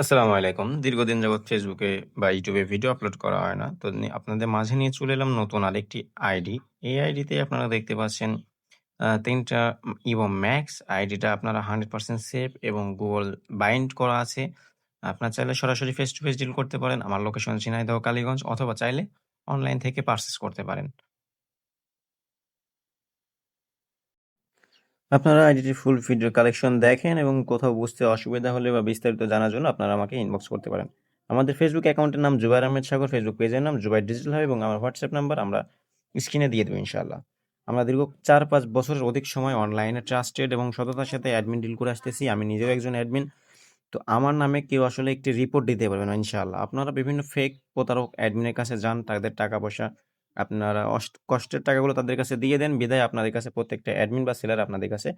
আসসালামু আলাইকুম। দীর্ঘদিন যাবৎ ফেসবুকে বা ইউটিউবে ভিডিও আপলোড করা হয় না। তো আপনাদের মাঝে নিয়ে চলে এলাম নতুন আরেকটি আইডি। এই আইডিতে আপনারা দেখতে পাচ্ছেন আ ৩ টা ম্যাক্স আইডিটা আপনারা 100% সেফ এবং গুগল বাইন্ড করা আছে। আপনারা চাইলে সরাসরি ফেস টু ফেস ডিল করতে পারেন। আমার লোকেশন ঝিনাইদহ, কালীগঞ্জ অথবা চাইলে অনলাইন থেকে পারচেজ করতে পারেন। আপনারা আইডিটির ফুল ভিডিও কালেকশন দেখেন এবং কোথাও বুঝতে অসুবিধা হলে বা বিস্তারিত জানার জন্য আপনারা আমাকে ইনবক্স করতে পারেন। আমাদের ফেসবুক অ্যাকাউন্টের নাম জুবায়ের আহমেদ সাগর, ফেসবুক পেজের নাম জুবায়ের ডিজিটাল হাব এবং আমার হোয়াটসঅ্যাপ নাম্বার আমরা স্ক্রিনে দিয়ে দেব ইনশাআল্লাহ। আমরা দীর্ঘ ৪-৫ বছরের অধিক সময় অনলাইনে ট্রাস্টেড এবং সততার সাথে অ্যাডমিন ডিল করে আসতেছি। আমি নিজেও একজন অ্যাডমিন। তো আমার নামে কেউ আসলে একটি রিপোর্ট দিতে পারবে না ইনশাআল্লাহ। আপনারা বিভিন্ন ফেক প্রতারক অ্যাডমিনের কাছে যান, তাদের টাকা-পয়সা আপনারা কষ্টের টাকাগুলো তাদের কাছে দিয়ে দেন। বিদায় আপনাদের কাছে প্রত্যেকটা অ্যাডমিন বা সেলার আপনাদের কাছে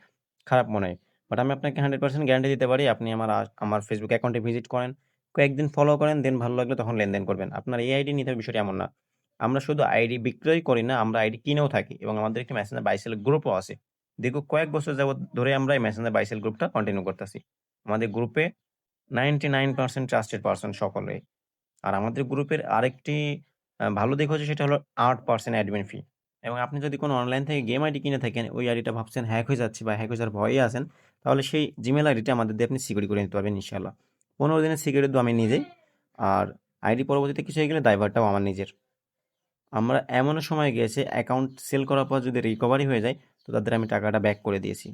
খারাপ মনে হয়। বাট আমি আপনাকে 100% গ্যারান্টি দিতে পারি আপনি আমার আমার ফেসবুক অ্যাকাউন্টে ভিজিট করেন, কয়েকদিন ফলো করেন, দেন ভালো লাগলে তখন লেনদেন করবেন। আপনার এই আইডি নিতে বিষয়টা এমন না। আমরা শুধু আইডি বিক্রয় করি না, আমরা আইডি কিনেও থাকি এবং আমাদের একটি মেসেঞ্জার বাইসেল গ্রুপও আছে। দীর্ঘ কয়েক বছর যাবৎ ধরে আমরা এই মেসেঞ্জার বাইসেল গ্রুপটা কন্টিনিউ করতেছি। আমাদের গ্রুপে 99% ট্রাস্টেড পারসন সকলে আর আমাদের গ্রুপের আরেকটি ভালো দিক হচ্ছে সেটা হলো আট পার্সেন্ট অ্যাডমিন ফি এবং আপনি যদি কোনো অনলাইন থেকে গেম আইডি কিনে থাকেন, ওই আইডিটা ভাবছেন হ্যাক হয়ে যাচ্ছে বা হ্যাক হয়ে যাওয়ার ভয়ে আছেন, তাহলে সেই জিমেল আইডিটা আমাদের দিয়ে আপনি সিকিউরিটি করে নিতে পারবেন ইনশাআল্লাহ। ১৫ দিনের সিকিউরিটি দেব আমি নিজেই। আর আইডি পরবর্তীতে কিছু হয়ে গেলে দায়ভারটাও আমার নিজের। আমরা এমনও সময় গিয়েছে অ্যাকাউন্ট সেল করার পর যদি রিকভারি হয়ে যায়, তো তাদের আমি টাকাটা ব্যাক করে দিয়েছি।